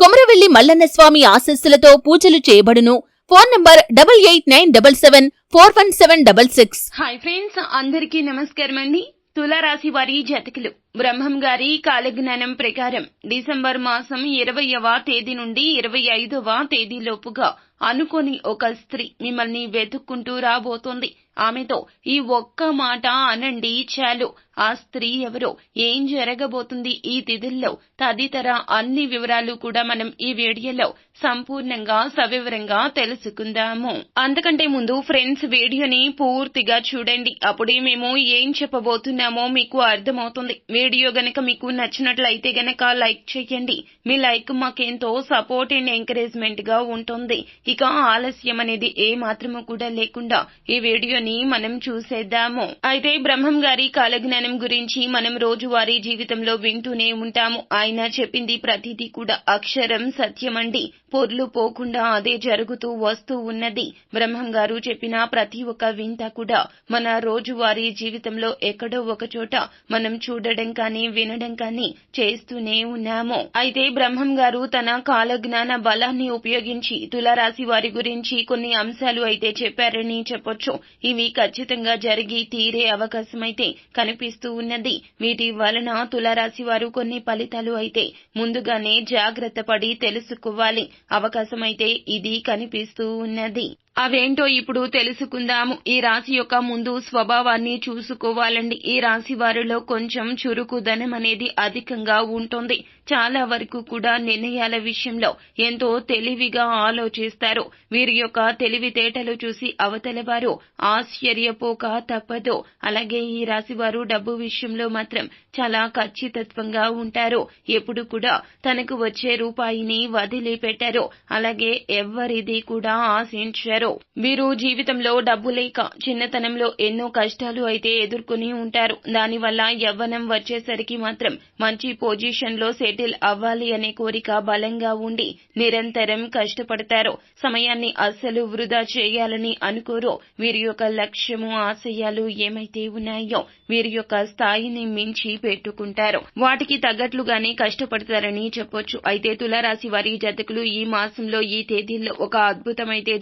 కొమరవెల్లి మల్లన్న స్వామి ఆశస్సులతో పూజలు చేయబడును. Phone number double eight nine double seven four one seven double six. Hi friends అందరికీ నమస్కారం అండి. తులారాశి వారి జతకులు. బ్రహ్మం గారి కాలజ్ఞానం ప్రకారం డిసెంబర్ మాసం ఇరవయవ తేదీ నుండి ఇరవై ఐదవ తేదీలోపుగా అనుకోని ఒక స్త్రీ మిమ్మల్ని వెతుక్కుంటూ రాబోతోంది. ఆమెతో ఈ ఒక్క మాట అనండి చాలు. ఆ స్త్రీ ఎవరో? ఏం జరగబోతుంది ఈ తిథుల్లో? తదితర అన్ని వివరాలు కూడా మనం ఈ వీడియోలో సంపూర్ణంగా సవివరంగా తెలుసుకుందాము. అంతకంటే ముందు ఫ్రెండ్స్ వీడియోని పూర్తిగా చూడండి. అప్పుడే మేము ఏం చెప్పబోతున్నామో మీకు అర్థమవుతుంది. వీడియో గనక మీకు నచ్చినట్లయితే గనక లైక్ చేయండి. మీ లైక్ మాకెంతో సపోర్ట్ అండ్ ఎంకరేజ్మెంట్గా ఉంటుంది. ఇక ఆలస్యం అనేది ఏ మాత్రము కూడా లేకుండా ఈ వీడియోని మనం చూసేద్దాము. అయితే బ్రహ్మం గారి కాలజ్ఞానం గురించి మనం రోజువారీ జీవితంలో వింటూనే ఉంటాము. ఆయన చెప్పింది ప్రతిదీ కూడా అక్షరం సత్యమండి. పొర్లు పోకుండా అదే జరుగుతూ వస్తూ ఉన్నది. బ్రహ్మం గారు చెప్పిన ప్రతి ఒక్క వింత కూడా మన రోజువారీ జీవితంలో ఎక్కడో ఒక చోట మనం చూడడం కానీ వినడం కానీ చేస్తూనే ఉన్నాము. అయితే బ్రహ్మం గారు తన కాలజ్ఞాన బలాన్ని ఉపయోగించి తులారాశి వారి గురించి కొన్ని అంశాలు అయితే చెప్పారని చెప్పొచ్చు. ఇవి ఖచ్చితంగా జరిగి తీరే అవకాశం అయితే కనిపిస్తూ ఉన్నది. వీటి వలన తులారాశి వారు కొన్ని ఫలితాలు అయితే ముందుగానే జాగ్రత్త పడి తెలుసుకోవాలి. అవకాశం అయితే ఇది కనిపిస్తూ ఉన్నది. అవేంటో ఇప్పుడు తెలుసుకుందాము. ఈ రాశి యొక్క ముందు స్వభావాన్ని చూసుకోవాలండి. ఈ రాశి వారిలో కొంచెం చురుకుదనం అనేది అధికంగా ఉంటుంది. చాలా వరకు కూడా నిర్ణయాల విషయంలో ఎంతో తెలివిగా ఆలోచిస్తారు. వీరి యొక్క తెలివితేటలు చూసి అవతల వారు ఆశ్చర్యపోక తప్పదు. అలాగే ఈ రాశి వారు డబ్బు విషయంలో మాత్రం చాలా ఖచ్చితత్వంగా ఉంటారు. ఎప్పుడు కూడా తనకు వచ్చే రూపాయిని వదిలిపెట్టారు. అలాగే ఎవ్వరిది కూడా ఆశించారు. వీరు జీవితంలో డబ్బు లేక చిన్నతనంలో ఎన్నో కష్టాలు అయితే ఎదుర్కొని ఉంటారు. దానివల్ల యవ్వనం వచ్చేసరికి మాత్రం మంచి పొజిషన్లో సెటిల్ అవ్వాలి అనే కోరిక బలంగా ఉండి నిరంతరం కష్టపడతారు. సమయాన్ని అస్సలు వృధా చేయాలని అనుకోరు. వీరి యొక్క లక్ష్యము ఆశయాలు ఏమైతే ఉన్నాయో వీరి యొక్క స్థాయిని మించి పెట్టుకుంటారు. వాటికి తగ్గట్లుగానే కష్టపడతారని చెప్పొచ్చు. అయితే తులారాశి వారి జతకులు ఈ మాసంలో ఈ తేదీల్లో ఒక అద్భుతమైతే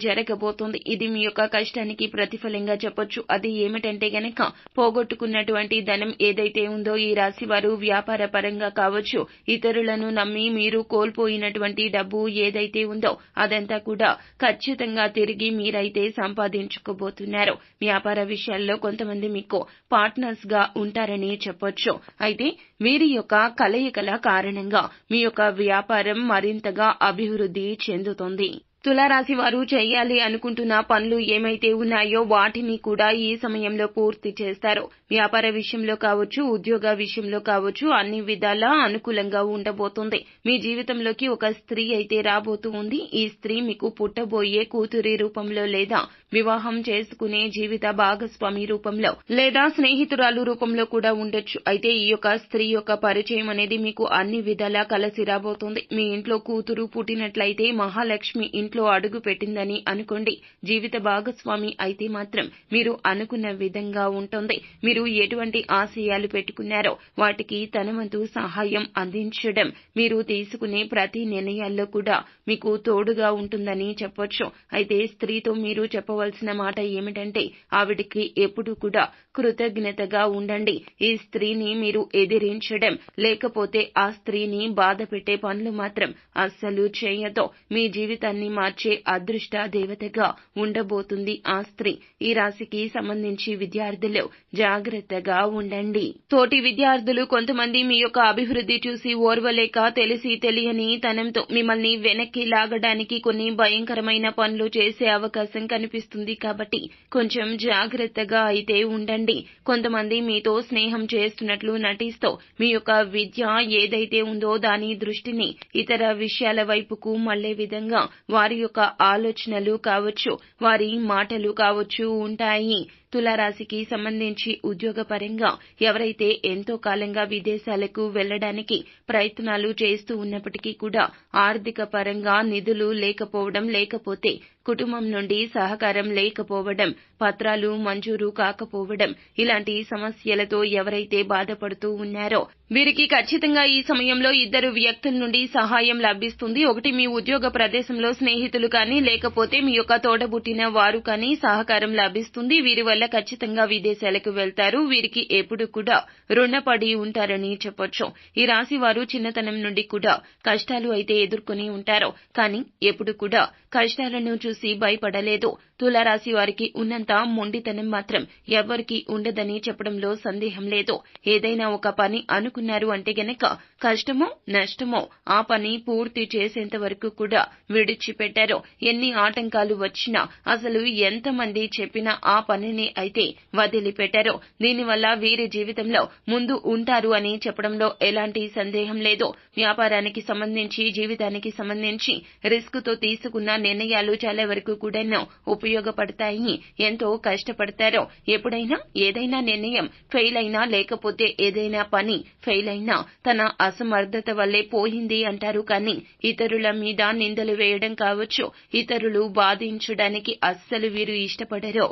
జరగబోతోంది ఇది మీ యొక్క కష్టానికి ప్రతిఫలంగా చెప్పొచ్చు. అది ఏమిటంటే గనక పోగొట్టుకున్నటువంటి ధనం ఏదైతే ఉందో ఈ రాశి వారు వ్యాపార పరంగా కావచ్చు ఇతరులను నమ్మి మీరు కోల్పోయినటువంటి డబ్బు ఏదైతే ఉందో అదంతా కూడా ఖచ్చితంగా తిరిగి మీరైతే సంపాదించుకోబోతున్నారు. వ్యాపార విషయాల్లో కొంతమంది మీకు పార్ట్నర్స్గా ఉంటారని చెప్పొచ్చు. అయితే వీరి యొక్క కలయికల కారణంగా మీ యొక్క వ్యాపారం మరింతగా అభివృద్ధి చెందుతుంది. తులారాశి వారు చేయాలి అనుకుంటున్న పనులు ఏమైతే ఉన్నాయో వాటిని కూడా ఈ సమయంలో పూర్తి చేస్తారు. వ్యాపార విషయంలో కావచ్చు ఉద్యోగ విషయంలో కావచ్చు అన్ని విధాలా అనుకూలంగా ఉండబోతుంది. మీ జీవితంలోకి ఒక స్త్రీ అయితే రాబోతూ ఉంది. ఈ స్త్రీ మీకు పుట్టబోయే కూతురి రూపంలో లేదా వివాహం చేసుకునే జీవిత భాగస్వామి రూపంలో లేదా స్నేహితురాలు రూపంలో కూడా ఉండొచ్చు. అయితే ఈ యొక్క స్త్రీ యొక్క పరిచయం అనేది మీకు అన్ని విధాలా కలిసి రాబోతుంది. మీ ఇంట్లో కూతురు పుట్టినట్లయితే మహాలక్ష్మి ఇంట్లో అడుగు పెట్టిందని అనుకోండి జీవిత భాగస్వామి అయితే మాత్రం మీరు అనుకున్న విధంగా ఉంటుంది. మీరు ఎటువంటి ఆశయాలు పెట్టుకున్నారో వాటికి తనవంతు సహాయం అందించడం మీరు తీసుకునే ప్రతి నిర్ణయాల్లో కూడా మీకు తోడుగా ఉంటుందని చెప్పొచ్చు. అయితే స్త్రీతో మీరు చెప్పవలసిన మాట ఏమిటంటే ఆవిడికి ఎప్పుడు కూడా కృతజ్ఞతగా ఉండండి. ఈ స్త్రీని మీరు ఎదిరించడం లేకపోతే ఆ స్త్రీని బాధ పెట్టే పనులు మాత్రం అస్సలు చేయతో మీ జీవితాన్ని మార్చే అదృష్ట దేవతగా ఉండబోతుంది ఆ స్త్రీ. ఈ రాశికి సంబంధించి విద్యార్థులు జాగ్రత్తగా ఉండండి. తోటి విద్యార్థులు కొంతమంది మీ యొక్క అభివృద్ధి చూసి ఓర్వలేక తెలిసి తెలియని తనంతో మిమ్మల్ని వెనక్కి లాగడానికి కొన్ని భయంకరమైన పనులు చేసే అవకాశం కనిపిస్తుంది కాబట్టి కొంచెం జాగ్రత్తగా అయితే ఉండండి. కొంతమంది మీతో స్నేహం చేస్తున్నట్లు నటిస్తూ మీ యొక్క విద్య ఏదైతే ఉందో దాని దృష్టిని ఇతర విషయాల వైపుకు మళ్ళే విధంగా వారి వారి యొక్క ఆలోచనలు కావచ్చు వారి మాటలు కావచ్చు ఉంటాయి. తులారాశికి సంబంధించి ఉద్యోగపరంగా ఎవరైతే ఎంతో కాలంగా విదేశాలకు వెళ్ళడానికి ప్రయత్నాలు చేస్తూ ఉన్నప్పటికీ కూడా ఆర్థిక పరంగా నిధులు లేకపోవడం లేకపోతే కుటుంబం నుండి సహకారం లేకపోవడం పత్రాలు మంజూరు కాకపోవడం ఇలాంటి సమస్యలతో ఎవరైతే బాధపడుతూ ఉన్నారో వీరికి ఖచ్చితంగా ఈ సమయంలో ఇద్దరు వ్యక్తుల నుండి సహాయం లభిస్తుంది. ఒకటి మీ ఉద్యోగ ప్రదేశంలో స్నేహితులు కానీ లేకపోతే మీ యొక్క తోడబుట్టిన వారు కానీ సహకారం లభిస్తుంది. వీరి వల్ల నెల ఖచ్చితంగా విదేశాలకు వెళ్తారు వీరికి ఎప్పుడు కూడా రుణపడి ఉంటారని చెప్పొచ్చు. ఈ రాశి వారు చిన్నతనం నుండి కూడా కష్టాలు అయితే ఎదుర్కొని ఉంటారు కానీ ఎప్పుడు కూడా కష్టాలను చూసి భయపడలేదు. తులారాశి వారికి ఉన్నంత మొండితనం మాత్రం ఎవరికీ ఉండదని చెప్పడంలో సందేహం లేదు. ఏదైనా ఒక పని అనుకున్నారు అంటే గనక కష్టమో నష్టమో ఆ పని పూర్తి చేసేంత వరకు కూడా విడిచిపెట్టారు. ఎన్ని ఆటంకాలు వచ్చినా అసలు ఎంతమంది చెప్పినా ఆ పనిని అయితే వదిలిపెట్టారో. దీనివల్ల వీరి జీవితంలో ముందు ఉంటారు అని చెప్పడంలో ఎలాంటి సందేహం లేదు. వ్యాపారానికి సంబంధించి జీవితానికి సంబంధించి రిస్క్తో తీసుకున్న నిర్ణయాలు చాలా వరకు కూడా ఉపయోగపడతాయి. ఎంతో కష్టపడతారో. ఎప్పుడైనా ఏదైనా నిర్ణయం ఫెయిల్ అయినా లేకపోతే ఏదైనా పని ఫెయిల్ అయినా తన అసమర్థత వల్లే పోయింది అంటారు. కానీ ఇతరుల మీద నిందలు వేయడం కావచ్చు. ఇతరులు బాధించడానికి అస్సలు వీరు ఇష్టపడరు.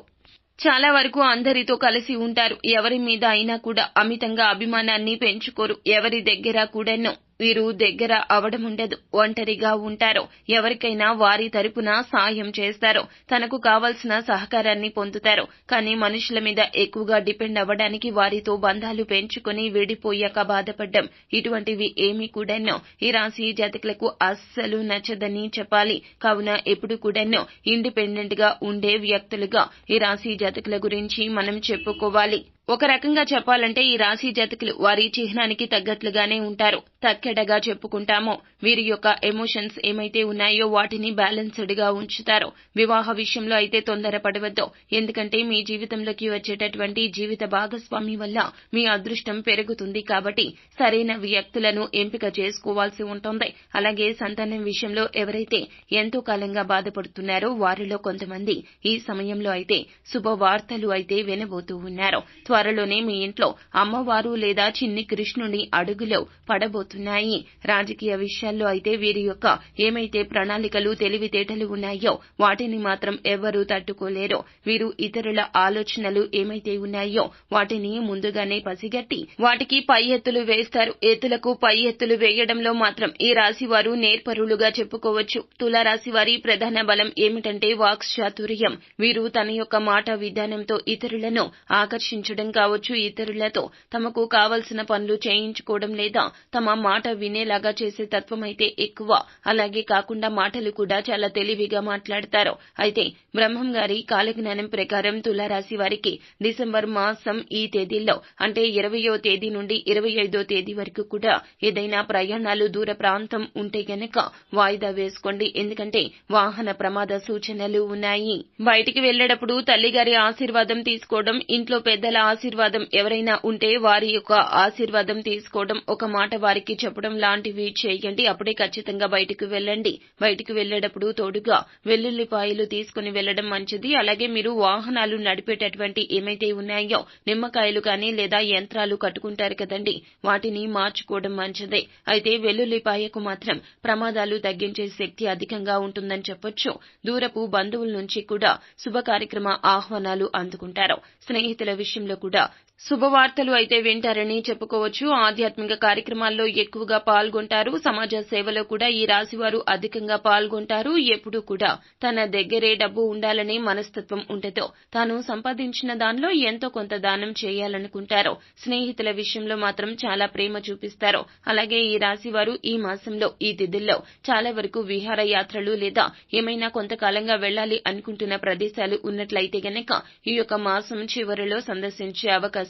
చాలా వరకు అందరితో కలిసి ఉంటారు. ఎవరి మీద అయినా కూడా అమితంగా అభిమానాన్ని పెంచుకోరు. ఎవరి దగ్గర కూడాను వీరు దగ్గర అవడముండదు. ఉండదు ఒంటరిగా ఉంటారు ఎవరికైనా వారి తరపున సాయం చేస్తారు తనకు కావలసిన సహకారాన్ని పొందుతారు కానీ మనుషుల మీద ఎక్కువగా డిపెండ్ అవ్వడానికి వారితో బంధాలు పెంచుకొని విడిపోయాక బాధపడ్డం ఇటువంటివి ఏమీ కూడాను ఈ రాశి జాతకులకు అస్సలు నచ్చదని చెప్పాలి. కావున ఎప్పుడు కూడాను ఇండిపెండెంట్గా ఉండే వ్యక్తులుగా ఈ రాశి జాతకుల గురించి మనం చెప్పుకోవాలి. ఒక రకంగా చెప్పాలంటే ఈ రాశి జాతకులు వారి చిహ్నానికి తగ్గట్లుగానే ఉంటారు. తక్కెడగా చెప్పుకుంటామో వీరి యొక్క ఎమోషన్స్ ఏమైతే ఉన్నాయో వాటిని బ్యాలెన్స్డ్గా ఉంచుతారు. వివాహ విషయంలో అయితే తొందర పడవద్దు ఎందుకంటే మీ జీవితంలోకి వచ్చేటటువంటి జీవిత భాగస్వామి వల్ల మీ అదృష్టం పెరుగుతుంది కాబట్టి సరైన వ్యక్తులను ఎంపిక చేసుకోవాల్సి ఉంటుంది. అలాగే సంతానం విషయంలో ఎవరైతే ఎంతో కాలంగా బాధపడుతున్నారో వారిలో కొంతమంది ఈ సమయంలో అయితే శుభవార్తలు అయితే వినబోతూ ఉన్నారు. త్వరలోనే మీ ఇంట్లో అమ్మవారు లేదా చిన్ని కృష్ణుని అడుగులో పడబోతున్నాయి. రాజకీయ విషయాల్లో అయితే వీరి యొక్క ఏమైతే ప్రణాళికలు తెలివితేటలు ఉన్నాయో వాటిని మాత్రం ఎవ్వరూ తట్టుకోలేరు. వీరు ఇతరుల ఆలోచనలు ఏమైతే ఉన్నాయో వాటిని ముందుగానే పసిగట్టి వాటికి పై ఎత్తులు వేస్తారు. ఎత్తులకు పై ఎత్తులు వేయడంలో మాత్రం ఈ రాశి వారు నేర్పరులుగా చెప్పుకోవచ్చు. తులారాశి వారి ప్రధాన బలం ఏమిటంటే వాక్ చాతుర్యం వీరు తన యొక్క మాట విధానంతో ఇతరులను ఆకర్షించడం కావచ్చు ఇతరులతో తమకు కావలసిన పనులు చేయించుకోవడం లేదా తమ మాట వినేలాగా చేసే తత్వమైతే ఎక్కువ. అలాగే కాకుండా మాటలు కూడా చాలా తెలివిగా మాట్లాడతారు. అయితే బ్రహ్మం గారి కాలజ్ఞానం ప్రకారం తులారాశి వారికి డిసెంబర్ మాసం ఈ తేదీల్లో అంటే ఇరవయో తేదీ నుండి ఇరవై ఐదో తేదీ వరకు కూడా ఏదైనా ప్రయాణాలు దూర ప్రాంతం ఉంటే గనక వాయిదా వేసుకోండి. ఎందుకంటే వాహన ప్రమాద సూచనలు ఉన్నాయి. బయటికి వెళ్ళేటప్పుడు తల్లిగారి ఆశీర్వాదం తీసుకోవడం ఇంట్లో పెద్దల ఆశీర్వాదం ఎవరైనా ఉంటే వారి యొక్క ఆశీర్వాదం తీసుకోవడం ఒక మాట వారికి చెప్పడం లాంటివి చేయండి. అప్పుడే ఖచ్చితంగా బయటకు వెళ్ళండి. బయటకు వెళ్ళేటప్పుడు తోడుగా వెల్లుల్లిపాయలు తీసుకుని వెళ్ళడం మంచిది. అలాగే మీరు వాహనాలు నడిపేటటువంటి ఏమైతే ఉన్నాయో నిమ్మకాయలు కానీ లేదా యంత్రాలు కట్టుకుంటారు కదండి వాటిని మార్చుకోవడం మంచిదే. అయితే వెల్లుల్లిపాయకు మాత్రం ప్రమాదాలు తగ్గించే శక్తి అధికంగా ఉంటుందని చెప్పొచ్చు. దూరపు బంధువుల నుంచి కూడా శుభ కార్యక్రమ ఆహ్వానాలు అందుకుంటారు. స్నేహితుల విషయంలో కూడా శుభవార్తలు అయితే వింటారని చెప్పుకోవచ్చు. ఆధ్యాత్మిక కార్యక్రమాల్లో ఎక్కువగా పాల్గొంటారు. సమాజ సేవలో కూడా ఈ రాశివారు అధికంగా పాల్గొంటారు. ఎప్పుడూ కూడా తన దగ్గరే డబ్బు ఉండాలనే మనస్తత్వం ఉండదు. తాను సంపాదించిన దానిలో ఎంతో కొంత దానం చేయాలనుకుంటారు. స్నేహితుల విషయంలో మాత్రం చాలా ప్రేమ చూపిస్తారు. అలాగే ఈ రాశివారు ఈ మాసంలో ఈ తిథుల్లో చాలా వరకు విహారయాత్రలు లేదా ఏమైనా కొంతకాలంగా వెళ్ళాలి అనుకుంటున్న ప్రదేశాలు ఉన్నట్లయితే గనక ఈ యొక్క మాసం చివరిలో సందర్శించే అవకాశం